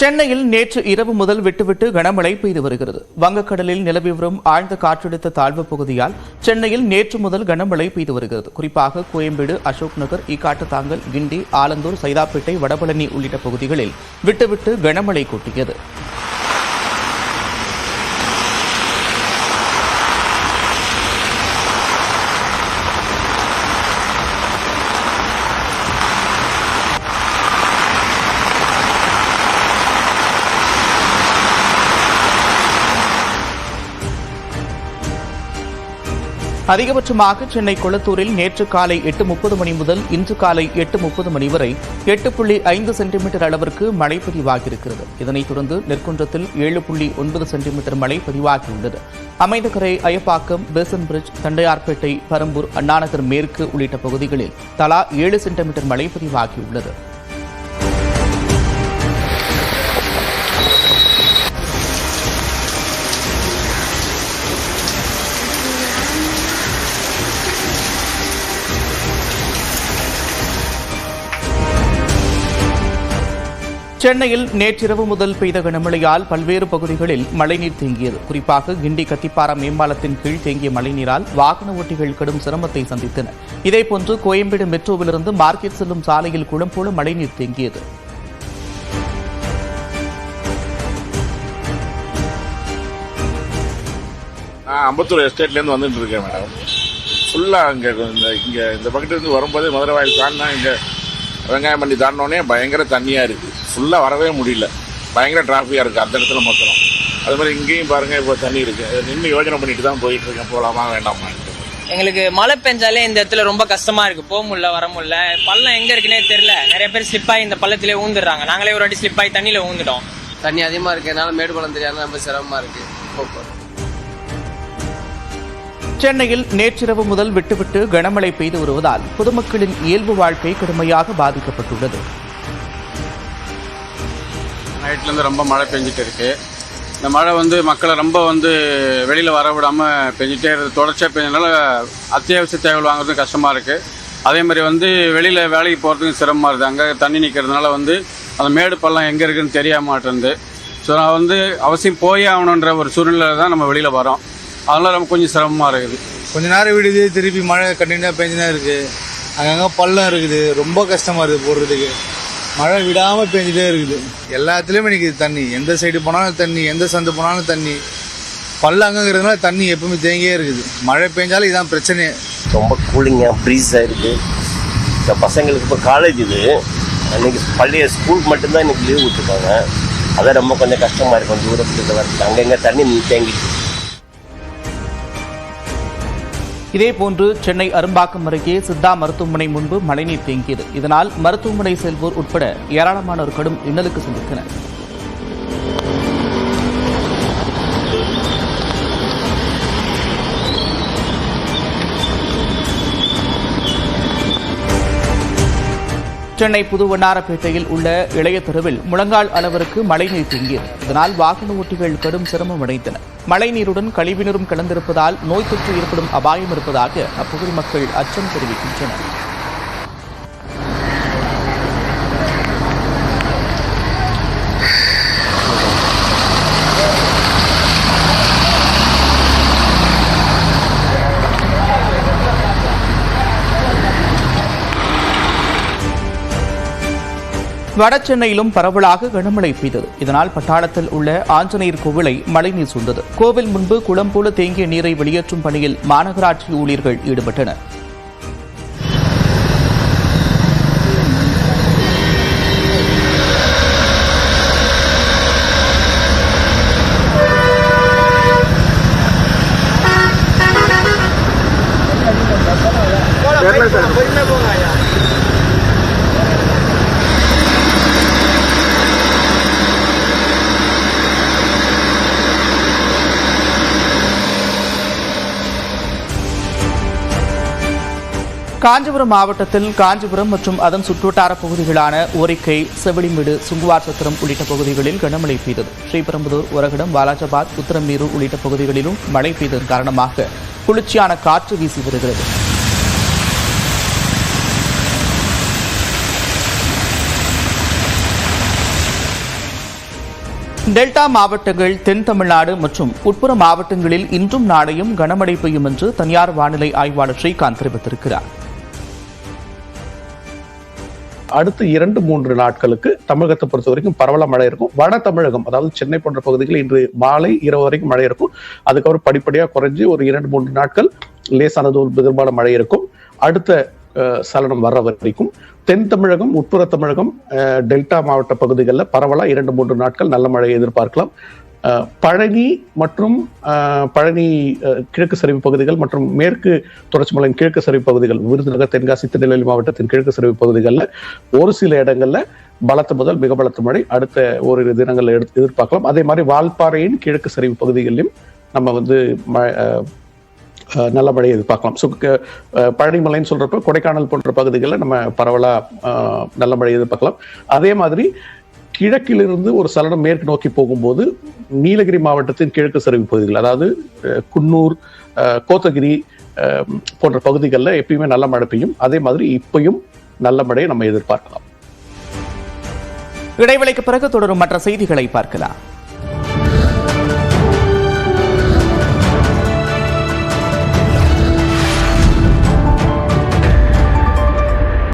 சென்னையில் நேற்று இரவு முதல் விட்டுவிட்டு கனமழை பெய்து வருகிறது. வங்கக்கடலில் நிலவி வரும் ஆழ்ந்த காற்றழுத்த தாழ்வு பகுதியால் சென்னையில் நேற்று முதல் கனமழை பெய்து வருகிறது. குறிப்பாக கோயம்பேடு அசோக் நகர் ஈக்காட்டுத்தாங்கல் கிண்டி ஆலந்தூர் சைதாப்பேட்டை வடபழனி உள்ளிட்ட பகுதிகளில் விட்டுவிட்டு கனமழை கூட்டியது. அதிகபட்சமாக சென்னை கொளத்தூரில் நேற்று காலை எட்டு முப்பது மணி முதல் இன்று காலை எட்டு முப்பது மணி வரை எட்டு புள்ளி ஐந்து சென்டிமீட்டர் அளவிற்கு மழை பதிவாகியிருக்கிறது. இதனைத் தொடர்ந்து நெற்குன்றத்தில் ஏழு புள்ளி ஒன்பது சென்டிமீட்டர் மழை பதிவாகியுள்ளது. அமைந்தகரை அயப்பாக்கம் பேசன் பிரிட்ஜ் தண்டையார்பேட்டை பரம்பூர் அண்ணாநகர் மேற்கு உள்ளிட்ட பகுதிகளில் தலா ஏழு சென்டிமீட்டர் மழை பதிவாகியுள்ளது. சென்னையில் நேற்றிரவு முதல் பெய்த கனமழையால் பல்வேறு பகுதிகளில் மழைநீர் தேங்கியது. குறிப்பாக கிண்டி கத்திப்பாரா மேம்பாலத்தின் கீழ் தேங்கிய மழைநீரால் வாகன ஓட்டிகள் கடும் சிரமத்தை சந்தித்தனர் இதேபோன்று கோயம்பேடு மெட்ரோவிலிருந்து மார்க்கெட் செல்லும் சாலையில் குளம் போல மழைநீர் தேங்கியது. அம்பத்தூர் எஸ்டேட்லேருந்து வந்துட்டு இருக்கேன் மேடம். ஃபுல்லாக அங்கே இந்த இங்கே இந்த பக்கத்துலேருந்து வரும்போது மதுரை வாயில் தாண்டினா இங்கே வெங்காயம் பண்ணி தாண்டினோடனே பயங்கர தண்ணியாக இருக்குது ஃபுல்லாக வரவே முடியல. பயங்கர டிராஃபிக்காக இருக்குது அந்த இடத்துல மொத்தம் அது மாதிரி இங்கேயும் பாருங்கள் இப்போ தண்ணி இருக்குது நின்று யோசனை பண்ணிட்டு தான் போயிட்டு இருக்கேன். போகலாமா வேண்டாமான்ட்டு எங்களுக்கு மழை பெஞ்சாலே இந்த இடத்துல ரொம்ப கஷ்டமா இருக்கு. போக முடியல வர முடியல. பள்ளம் எங்க இருக்குன்னே தெரியல. நிறைய பேர் ஸ்லிப் ஆகி இந்த பள்ளத்திலே ஊந்துடுறாங்க. நாங்களே ஒரு வாட்டி ஸ்லிப் ஆகி தண்ணியில ஊந்துட்டோம். தண்ணி அதிகமாக இருக்கிறதுனால மேடு பள்ளம் தெரியாத ரொம்ப சிரமமாக இருக்குது போக்குவரத்து சென்னையில் நேற்றிரவு முதல் விட்டுவிட்டு கனமழை பெய்து வருவதால் பொதுமக்களின் இயல்பு வாழ்க்கை கடுமையாக பாதிக்கப்பட்டுள்ளது. நைட்லேருந்து ரொம்ப மழை பெஞ்சிட்டு இருக்கு. இந்த மழை வந்து மக்களை ரொம்ப வந்து வெளியில் வர விடாமல் பெஞ்சிட்டே இருக்குது தொடர்ச்சியாக பெஞ்சதுனால அத்தியாவசிய தேவைகள் வாங்குறதும் கஷ்டமாக இருக்குது அதே மாதிரி வந்து வெளியில் வேலைக்கு போகிறதுக்கும் சிரமமாக இருக்குது அங்கே தண்ணி நிற்கிறதுனால வந்து அந்த மேடு பள்ளம் எங்கே இருக்குதுன்னு தெரிய மாட்டேங்குது ஸோ நான் வந்து அவசியம் போயே ஆகணுன்ற ஒரு சூழ்நிலை தான் நம்ம வெளியில் வரோம். அதனால ரொம்ப கொஞ்சம் சிரமமாக இருக்குது. கொஞ்ச நேரம் விடுது திருப்பி மழை கண்டினியூவாக பெஞ்சுதான் இருக்குது அங்கங்கே பள்ளம் இருக்குது. ரொம்ப கஷ்டமாக இருக்குது போடுறதுக்கு. மழை விடாமல் பெஞ்சிட்டே இருக்குது. எல்லாத்துலேயுமே நிற்கிது தண்ணி. எந்த சைடு போனாலும் தண்ணி எந்த சந்து போனாலும் தண்ணி. பள்ளம் அங்கங்கிறதுனால தண்ணி எப்பவுமே தேங்கியே இருக்குது. மழை பெஞ்சாலும் இதான் பிரச்சனையே ரொம்ப கூலிங்காக ப்ரீஸாக இருக்குது இந்த பசங்களுக்கு இப்போ காலேஜ் இது. அன்றைக்கி பள்ளிய ஸ்கூலுக்கு மட்டும்தான் இன்றைக்கி லீவ் விட்டுருக்காங்க. அதான் ரொம்ப கொஞ்சம் கஷ்டமாக இருக்கும் தூரத்துக்கு வரது அங்கங்கே தண்ணி தேங்கிட்டு இதேபோன்று சென்னை அரும்பாக்கம் அருகே சித்தா மருத்துவமனை முன்பு மழைநீர் தேங்கியது. இதனால் மருத்துவமனை செல்வோர் உட்பட ஏராளமானோர் கடும் இன்னலுக்கு சந்தித்தனர். சென்னை புது வண்ணாரப்பேட்டையில் உள்ள இளைய தெருவில் முழங்கால் அளவிற்கு மழைநீர் தேங்கியது. இதனால் வாகன ஓட்டிகள் கடும் சிரமம் அடைந்தனர். மழைநீருடன் கழிவுநீரும் கலந்திருப்பதால் நோய் தொற்று ஏற்படும் அபாயம் இருப்பதாக அப்பகுதி மக்கள் அச்சம் தெரிவிக்கின்றனர். வடசென்னையிலும் பரவலாக கனமழை பெய்தது. இதனால் பட்டாளத்தில் உள்ள ஆஞ்சநேயர் கோவிலை மழைநீர் சூழ்ந்தது கோவில் முன்பு குளம் போல தேங்கிய நீரை வெளியேற்றும் பணியில் மாநகராட்சி ஊழியர்கள் ஈடுபட்டனர். காஞ்சிபுரம் மாவட்டத்தில் காஞ்சிபுரம் மற்றும் அதன் சுற்றுவட்டார பகுதிகளான ஓரிக்கை செவிலிமேடு சுங்குவார் சத்திரம் உள்ளிட்ட பகுதிகளில் கனமழை பெய்தது. ஸ்ரீபெரும்புதூர் உரகடம் வாலாஜாபாத் உத்தரமேரூர் உள்ளிட்ட பகுதிகளிலும் மழை பெய்ததன் காரணமாக குளிர்ச்சியான காற்று வீசி வருகிறது. டெல்டா மாவட்டங்கள் தென் தமிழ்நாடு மற்றும் உட்புற மாவட்டங்களில் இன்றும் நாளையும் கனமழை பெய்யும் என்று தனியார் வானிலை ஆய்வாளர் ஸ்ரீகாந்த் தெரிவித்திருக்கிறார். அடுத்து இரண்டு மூன்று நாட்களுக்கு தமிழகத்தை பொறுத்த வரைக்கும் பரவல மழை இருக்கும். வட தமிழகம் அதாவது சென்னை போன்ற பகுதிகளில் இன்று மாலை இரவு வரைக்கும் மழை இருக்கும். அதுக்கப்புறம் படிப்படியாக குறைஞ்சி ஒரு இரண்டு மூன்று நாட்கள் லேசானது ஒரு பெரும்பாலும் மழை இருக்கும். அடுத்த சலனம் வர்ற வரைக்கும். தென் தமிழகம் உட்புற தமிழகம் டெல்டா மாவட்ட பகுதிகளில் பரவலா இரண்டு மூன்று நாட்கள் நல்ல மழையை எதிர்பார்க்கலாம். பழனி மற்றும் பழனி கிழக்கு சரிவு பகுதிகள் மற்றும் மேற்கு தொடர்ச்சி மலையின் கிழக்கு சரிவு பகுதிகள் விருதுநகர் தென்காசி திருநெல்வேலி மாவட்டத்தின் கிழக்கு சரிவு பகுதிகளில் ஒரு சில இடங்களில் பலத்த முதல் மிக பலத்த மழை அடுத்த ஓரிரு தினங்களில் எடுத்து எதிர்பார்க்கலாம். அதே மாதிரி வால்பாறையின் கிழக்கு சரிவு பகுதிகளிலும் நம்ம வந்து ம- நல்ல மழையை எதிர்பார்க்கலாம். ஸோ பழனிமலைன்னு சொல்கிறப்ப கொடைக்கானல் போன்ற பகுதிகளில் நம்ம பரவலாக நல்ல மழையை எதிர்பார்க்கலாம். அதே மாதிரி கிழக்கிலிருந்து ஒரு சலனம் மேற்கு நோக்கி போகும்போது நீலகிரி மாவட்டத்தின் கிழக்கு சரிவு பகுதிகள் அதாவது குன்னூர் கோத்தகிரி போன்ற பகுதிகளில் எப்பயுமே நல்ல மழை பெய்யும். அதே மாதிரி இப்பயும் நல்ல மழையை நம்ம எதிர்பார்க்கலாம். இடைவெளிக்கு பிறகு தொடரும் மற்ற செய்திகளை பார்க்கலாம்.